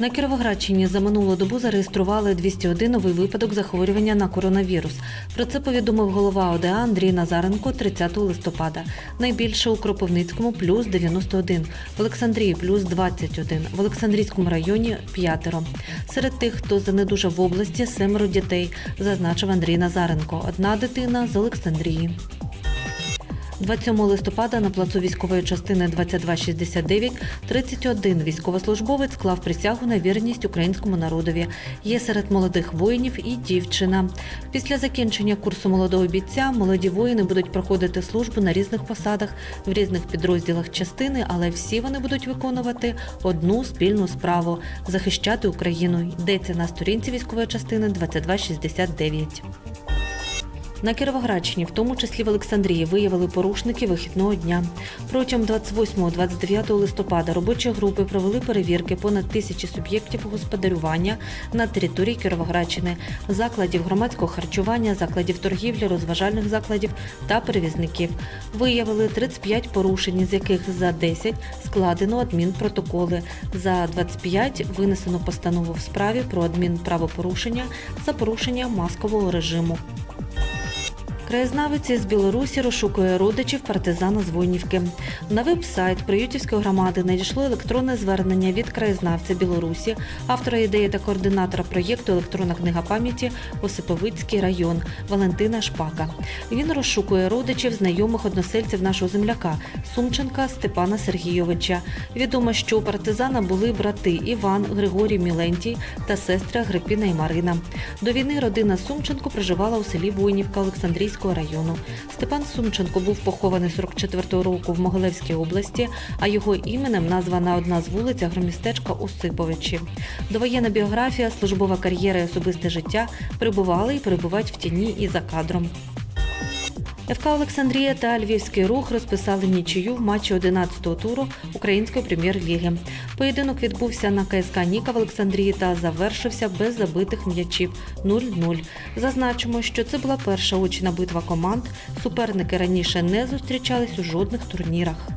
На Кіровоградщині за минулу добу зареєстрували 201 новий випадок захворювання на коронавірус. Про це повідомив голова ОДА Андрій Назаренко 30 листопада. Найбільше у Кропивницькому плюс 91, в Олександрії плюс 21, в Олександрійському районі п'ятеро. Серед тих, хто занедужав в області, семеро дітей, зазначив Андрій Назаренко. Одна дитина з Олександрії. 27 листопада на плацу військової частини 2269 31 військовослужбовець склав присягу на вірність українському народові. Є серед молодих воїнів і дівчина. Після закінчення курсу молодого бійця молоді воїни будуть проходити службу на різних посадах в різних підрозділах частини, але всі вони будуть виконувати одну спільну справу захищати Україну. Йдеться на сторінці військової частини 2269. На Кіровоградщині, в тому числі в Олександрії, виявили порушники вихідного дня. Протягом 28-29 листопада робочі групи провели перевірки понад тисячі суб'єктів господарювання на території Кіровоградщини, закладів громадського харчування, закладів торгівлі, розважальних закладів та перевізників. Виявили 35 порушень, з яких за 10 складено адмінпротоколи. За 25 винесено постанову в справі про адмінправопорушення за порушення маскового режиму. Краєзнавець із Білорусі розшукує родичів партизана з Войнівки. На веб-сайт Приютівської громади надійшло електронне звернення від краєзнавця Білорусі, автора ідеї та координатора проєкту Електронна книга пам'яті Осиповицький район Валентина Шпака. Він розшукує родичів знайомих односельців нашого земляка Сумченка Степана Сергійовича. Відомо, що у партизана були брати Іван, Григорій Мілентій та сестри Агрипіна і Марина. До війни родина Сумченко проживала у селі Войнівка Олександрійського району. Степан Сумченко був похований 44-го року в Могилевській області, а його іменем названа одна з вулиць агромістечка Осиповичі. Довоєнна біографія, службова кар'єра і особисте життя перебували і перебувають в тіні і за кадром. ФК Олександрія та Львівський рух розписали нічию в матчі 11-го туру Української прем'єр-ліги. Поєдинок відбувся на КСК Ніка в Олександрії та завершився без забитих м'ячів 0-0. Зазначимо, що це була перша очна битва команд. Суперники раніше не зустрічались у жодних турнірах.